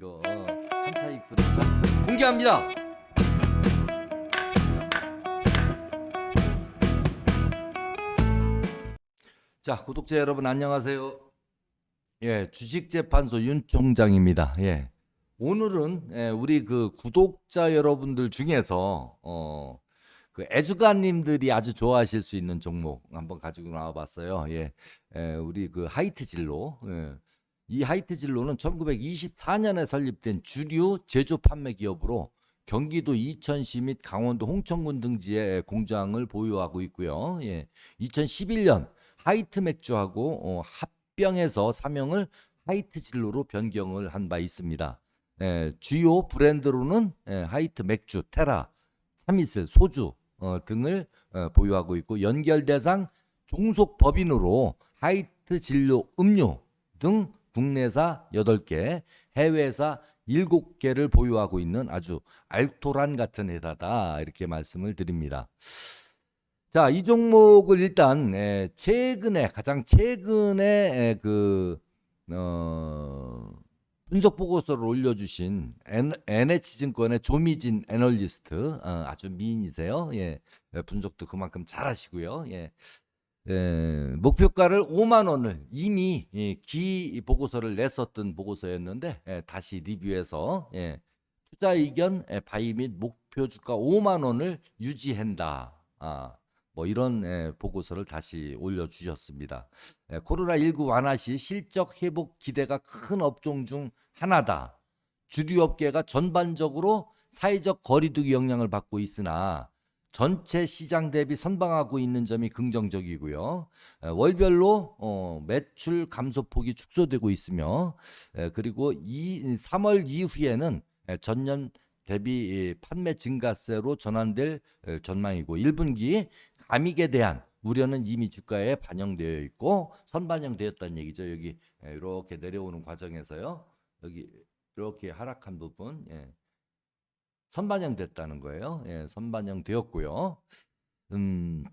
이거 한 차익도 자, 공개합니다. 자, 구독자 여러분 안녕하세요. 예, 주식재판소 윤 총장입니다. 예. 오늘은 예, 우리 그 구독자 여러분들 중에서 어, 그 애주가님들이 아주 좋아하실 수 있는 종목 한번 가지고 나와봤어요. 예, 예, 우리 그 하이트 진로. 예. 이 하이트 진로는 1924년에 설립된 주류 제조 판매 기업으로 경기도 이천시 및 강원도 홍천군 등지에 공장을 보유하고 있고요. 예. 2011년 하이트 맥주하고 어, 합병해서 사명을 하이트 진로로 변경을 한 바 있습니다. 예, 주요 브랜드로는 예, 하이트 맥주, 테라, 참이슬, 소주 어, 등을 어, 보유하고 있고 연결 대상 종속 법인으로 하이트 진로 음료 등 국내사 8개, 해외사 7개를 보유하고 있는 아주 알토란 같은 회사다 이렇게 말씀을 드립니다. 자, 이 종목을 일단 에, 최근에 가장 최근에 에, 그 어, 분석 보고서를 올려주신 NH증권의 조미진 애널리스트 어, 아주 미인이세요. 예, 예, 분석도 그만큼 잘하시고요. 예, 예, 목표가를 5만 원을 이미 예, 기 보고서를 냈었던 보고서였는데 예, 다시 리뷰해서 예, 투자 의견 예, 바이 및 목표 주가 5만 원을 유지한다. 아, 뭐 이런 예, 보고서를 다시 올려주셨습니다. 예, 코로나19 완화 시 실적 회복 기대가 큰 업종 중 하나다. 주류 업계가 전반적으로 사회적 거리두기 영향을 받고 있으나 전체 시장 대비 선방하고 있는 점이 긍정적이고요. 에, 월별로 어, 매출 감소폭이 축소되고 있으며 에, 그리고 이 3월 이후에는 에, 전년 대비 이 판매 증가세로 전환될 에, 전망이고 1분기 감익에 대한 우려는 이미 주가에 반영되어 있고 선반영되었다는 얘기죠. 여기 에, 이렇게 내려오는 과정에서요. 여기 이렇게 하락한 부분 예. 선반영됐다는 거예요. 예, 선반영되었고요. 음,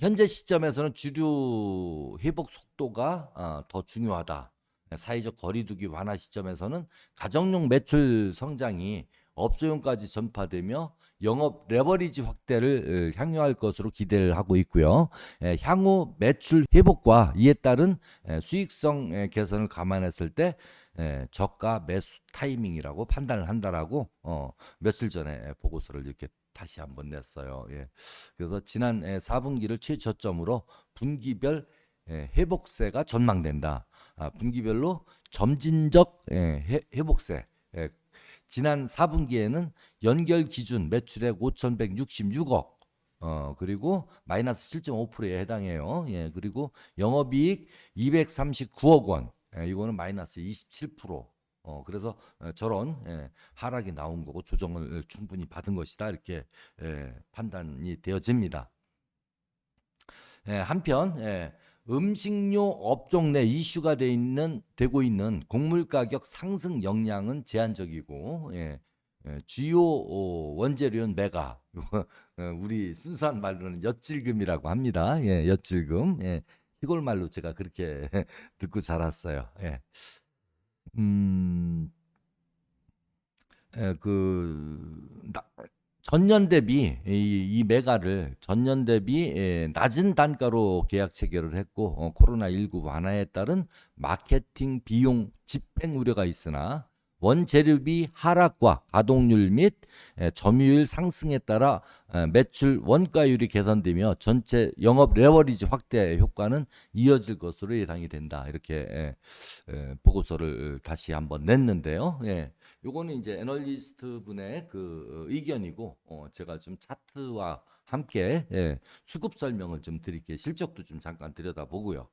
현재 시점에서는 주류 회복 속도가 아, 더 중요하다. 사회적 거리두기 완화 시점에서는 가정용 매출 성장이 업소용까지 전파되며 영업 레버리지 확대를 어, 향유할 것으로 기대를 하고 있고요. 예, 향후 매출 회복과 이에 따른 예, 수익성 예, 개선을 감안했을 때 예, 저가 매수 타이밍이라고 판단을 한다라고 어, 며칠 전에 보고서를 이렇게 다시 한번 냈어요. 예. 그래서 지난 예, 4분기를 최저점으로 분기별 예, 회복세가 전망된다. 아, 분기별로 점진적 회복세. 예, 지난 4분기에는 연결 기준 매출액 5,166억. 어, 그리고 마이너스 7.5%에 해당해요. 예, 그리고 영업이익 239억 원. 예, 이거는 마이너스 27%. 어, 그래서 어, 저런 예, 하락이 나온 거고 조정을 충분히 받은 것이다. 이렇게 예, 판단이 되어집니다. 예, 한편 예, 음식료 업종 내 이슈가 돼 있는 되고 있는 곡물 가격 상승 영향은 제한적이고 예, 예, 주요 어, 원재료는 메가 어, 우리 순수한 말로는 엿질금이라고 합니다. 예, 엿질금. 예, 시골 말로 제가 그렇게 듣고 자랐어요. 예. 음, 예, 그 나- 전년 대비 이, 이 메가를 전년 대비 예, 낮은 단가로 계약 체결을 했고 어, 코로나 19 완화에 따른 마케팅 비용 집행 우려가 있으나 원재료비 하락과 가동률 및 예, 점유율 상승에 따라 예, 매출 원가율이 개선되며 전체 영업 레버리지 확대 효과는 이어질 것으로 예상이 된다. 이렇게 예, 예, 보고서를 다시 한번 냈는데요. 예. 요거는 이제 애널리스트 분의 그 어, 의견이고 어, 제가 좀 차트와 함께 예, 수급 설명을 좀 드릴게요. 실적도 좀 잠깐 들여다보고요.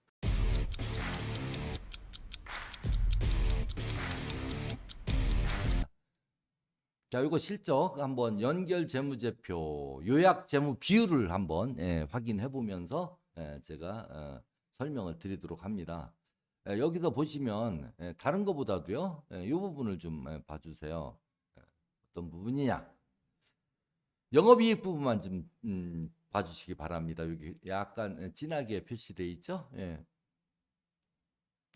자, 이거 실적 한번 연결 재무제표 요약 재무 비율을 한번 예, 확인해 보면서 예, 제가 어, 설명을 드리도록 합니다. 예, 여기서 보시면 예, 다른 것보다도요, 예, 이 부분을 좀 예, 봐주세요. 예, 어떤 부분이냐? 영업이익 부분만 좀 음, 봐주시기 바랍니다. 여기 약간 예, 진하게 표시돼 있죠? 예.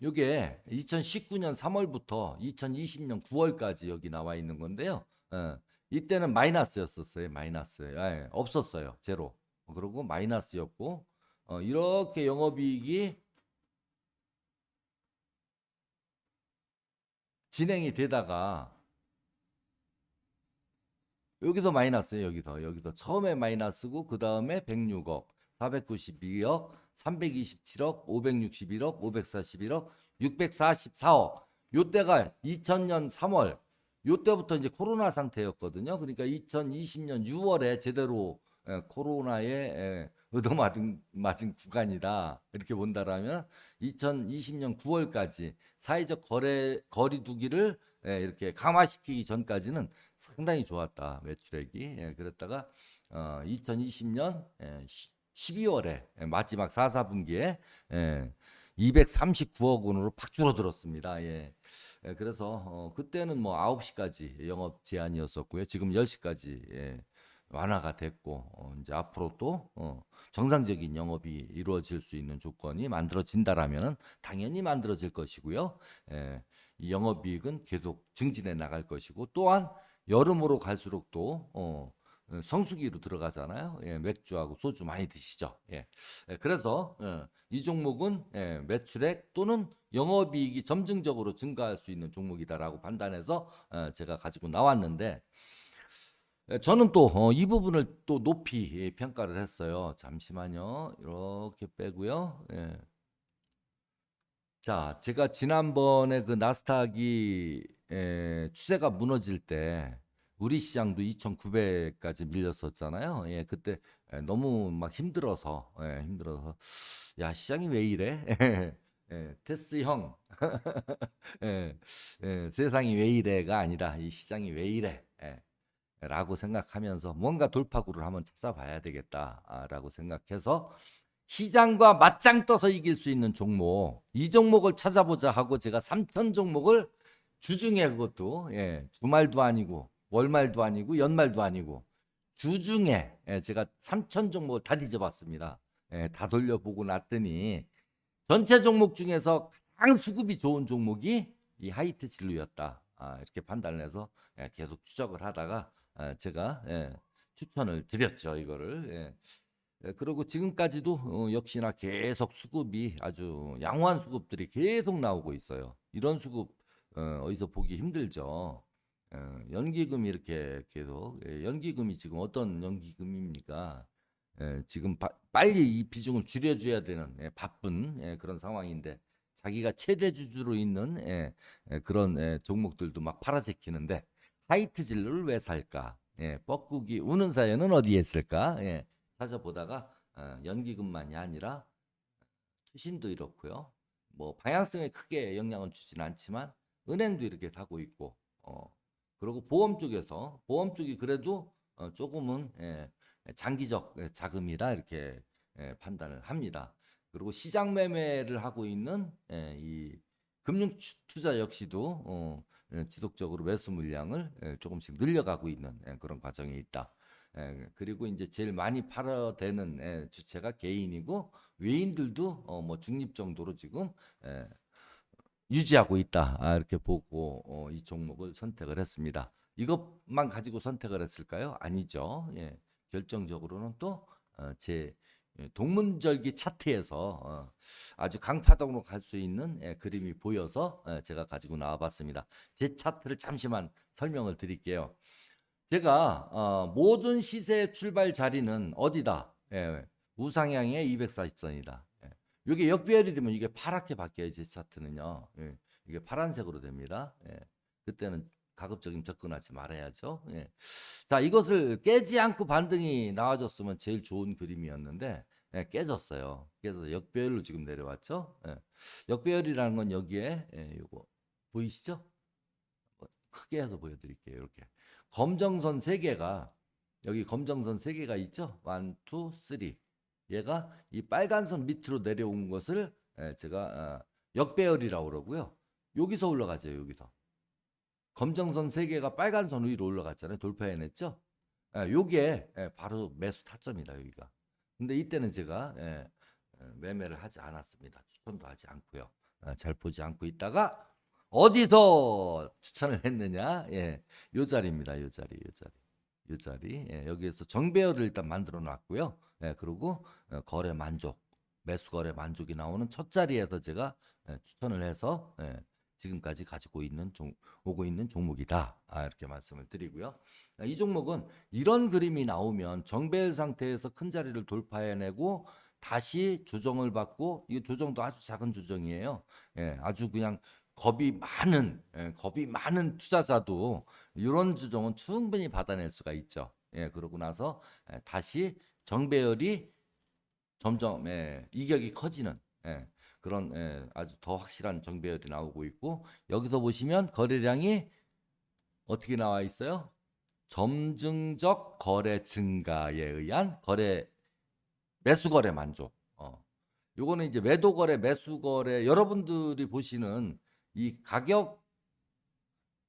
요게 2019년 3월부터 2020년 9월까지 여기 나와 있는 건데요. 어, 이때는 마이너스였었어요. 마이너스. 예, 없었어요. 제로. 그리고 마이너스였고 어, 이렇게 영업이익이 진행이 되다가 여기도 마이너스예요. 여기도 여기도 처음에 마이너스고 그 다음에 106억, 492억, 327억, 561억, 541억, 644억. 요때가 2000년 3월. 요때부터 이제 코로나 상태였거든요. 그러니까 2020년 6월에 제대로 예, 코로나에 예, 얻어맞은 맞은 구간이다. 이렇게 본다라면 2020년 9월까지 사회적 거래 거리 두기를 예, 이렇게 강화시키기 전까지는 상당히 좋았다 매출액이 예, 그랬다가 어, 2020년 예, 12월에 예, 마지막 4, 4분기에 예, 239억 원으로 팍 줄어들었습니다. 예. 예, 그래서 어, 그때는 뭐 9시까지 영업 제한이었었고요. 지금 10시까지 예, 완화가 됐고 어, 이제 앞으로 또 어, 정상적인 영업이 이루어질 수 있는 조건이 만들어진다라면은 당연히 만들어질 것이고요. 예, 이 영업이익은 계속 증진해 나갈 것이고 또한 여름으로 갈수록 또 성수기로 들어가잖아요. 예, 맥주하고 소주 많이 드시죠. 예. 예, 그래서 어, 이 종목은 예, 매출액 또는 영업이익이 점증적으로 증가할 수 있는 종목이다라고 판단해서 어, 제가 가지고 나왔는데 예, 저는 또이 부분을 또 높이 예, 평가를 했어요. 잠시만요. 이렇게 빼고요. 예. 자, 제가 지난번에 그 나스닥이 에, 추세가 무너질 때 우리 시장도 2,900까지 밀렸었잖아요. 예, 그때 에, 너무 막 힘들어서 예, 힘들어서 야 시장이 왜 이래? 예, 테스 형, 예, 예, 세상이 왜 이래가 아니라 이 시장이 왜 이래? 예, 라고 생각하면서 뭔가 돌파구를 한번 찾아봐야 되겠다라고 생각해서 시장과 맞짱 떠서 이길 수 있는 종목 이 종목을 찾아보자 하고 제가 3천 종목을 주중에 그것도 예, 주말도 아니고 월말도 아니고 연말도 아니고 주중에 예, 제가 3천 종목을 다 뒤져봤습니다. 예, 다 돌려보고 났더니 전체 종목 중에서 가장 수급이 좋은 종목이 이 하이트 진루였다. 아, 이렇게 판단을 해서 예, 계속 추적을 하다가 아, 제가 예, 추천을 드렸죠 이거를. 그리고 지금까지도 어, 역시나 계속 수급이 아주 양호한 수급들이 계속 나오고 있어요. 이런 수급 어, 어디서 보기 힘들죠. 어, 연기금이 이렇게 계속 예, 연기금이 지금 어떤 연기금입니까? 예, 지금 바- 빨리 이 비중을 줄여줘야 되는 예, 바쁜 예, 그런 상황인데 자기가 최대 주주로 있는 그런 예, 종목들도 막 팔아제키는데 하이트 진로를 왜 살까? 예, 뻐꾸기 우는 사연은 어디에 있을까? 예, 찾아보다가 어, 연기금만이 아니라 투신도 이렇고요. 뭐 방향성에 크게 영향을 주진 않지만 은행도 이렇게 하고 있고 어 그리고 보험 쪽에서 보험 쪽이 그래도 어, 조금은 예, 장기적 예, 자금이라 이렇게 예, 판단을 합니다. 그리고 시장 매매를 하고 있는 예, 이 금융 추- 투자 역시도 어, 예, 지속적으로 매수 물량을 예, 조금씩 늘려가고 있는 예, 그런 과정이 있다. 예, 그리고 이제 제일 많이 팔아대는 예, 주체가 개인이고 외인들도 어, 뭐 중립 정도로 지금 예, 유지하고 있다. 아, 이렇게 보고 어, 이 종목을 선택을 했습니다. 이것만 가지고 선택을 했을까요? 아니죠. 예, 결정적으로는 또 어, 제 예, 동문절기 차트에서 어, 아주 강파동으로 갈 수 있는 예, 그림이 보여서 예, 제가 가지고 나와봤습니다. 제 차트를 잠시만 설명을 드릴게요. 제가 어, 모든 시세 출발 자리는 어디다? 예, 우상향의 240선이다. 예. 이게 역배열이 되면 이게 파랗게 바뀌어요. 제 차트는요. 예, 이게 파란색으로 됩니다. 예. 그때는 가급적이면 접근하지 말아야죠. 예. 자, 이것을 깨지 않고 반등이 나와줬으면 제일 좋은 그림이었는데 예, 깨졌어요. 그래서 역배열로 지금 내려왔죠. 예. 역배열이라는 건 여기에 예, 요거 보이시죠? 어, 크게 해서 보여드릴게요. 이렇게 검정선 세 개가 여기 검정선 세 개가 있죠. 원, 투, 쓰리. 얘가 이 빨간 선 밑으로 내려온 것을 예, 제가 어, 역배열이라고 그러고요. 여기서 올라가죠. 여기서. 검정선 세 개가 빨간 선 위로 올라갔잖아요. 돌파해냈죠. 예, 요게 예, 바로 매수 타점이다. 여기가. 근데 이때는 제가 예, 예, 매매를 하지 않았습니다. 추천도 하지 않고요. 어, 잘 보지 않고 있다가 어디서 추천을 했느냐? 예, 요 자리입니다. 요 자리, 요 자리, 요 자리. 예, 여기에서 정배열을 일단 만들어 놨고요. 예, 그리고 어, 거래 만족, 매수 거래 만족이 나오는 첫 자리에서 제가 예, 추천을 해서 예, 지금까지 가지고 있는 종, 오고 있는 종목이다. 아, 이렇게 말씀을 드리고요. 아, 이 종목은 이런 그림이 나오면 정배열 상태에서 큰 자리를 돌파해내고 다시 조정을 받고 이 조정도 아주 작은 조정이에요. 예, 아주 그냥 겁이 많은 예, 겁이 많은 투자자도 이런 조정은 충분히 받아낼 수가 있죠. 예, 그러고 나서 예, 다시 정배열이 점점 예, 이격이 커지는 예, 그런 예, 아주 더 확실한 정배열이 나오고 있고 여기서 보시면 거래량이 어떻게 나와 있어요? 점증적 거래 증가에 의한 거래 매수 거래 만족. 어. 요거는 이제 매도 거래, 매수 거래 여러분들이 보시는 이 가격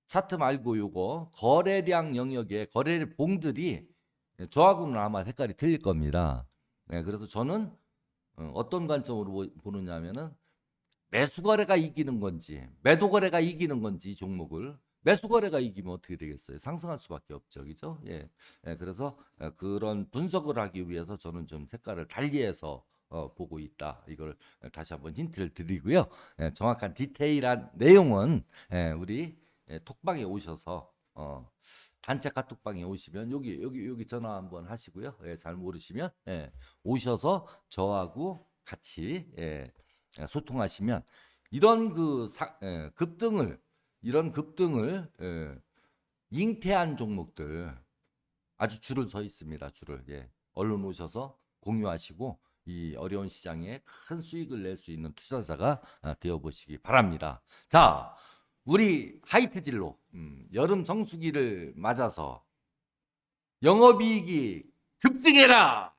차트 말고 요거 거래량 영역에 거래 봉들이 저하고는 아마 색깔이 틀릴 겁니다. 네, 그래서 저는 어, 어떤 관점으로 보- 보느냐면은 매수 거래가 이기는 건지 매도 거래가 이기는 건지 이 종목을 매수 거래가 이기면 어떻게 되겠어요? 상승할 수밖에 없죠, 그죠? 예, 예, 그래서 어, 그런 분석을 하기 위해서 저는 좀 색깔을 달리해서 어, 보고 있다. 이걸 다시 한번 힌트를 드리고요. 예, 정확한 디테일한 내용은 예, 우리 예, 톡방에 오셔서 어, 단체 카톡방에 오시면 여기 여기 여기 전화 한번 하시고요. 예, 잘 모르시면 예, 오셔서 저하고 같이 소통하시면 이런 그 급등을 이런 급등을 예, 잉태한 종목들 아주 줄을 서 있습니다. 줄을 예. 얼른 오셔서 공유하시고 이 어려운 시장에 큰 수익을 낼 수 있는 투자자가 아, 되어 보시기 바랍니다. 자, 우리 하이트 진로 음, 여름 성수기를 맞아서 영업이익이 급증해라.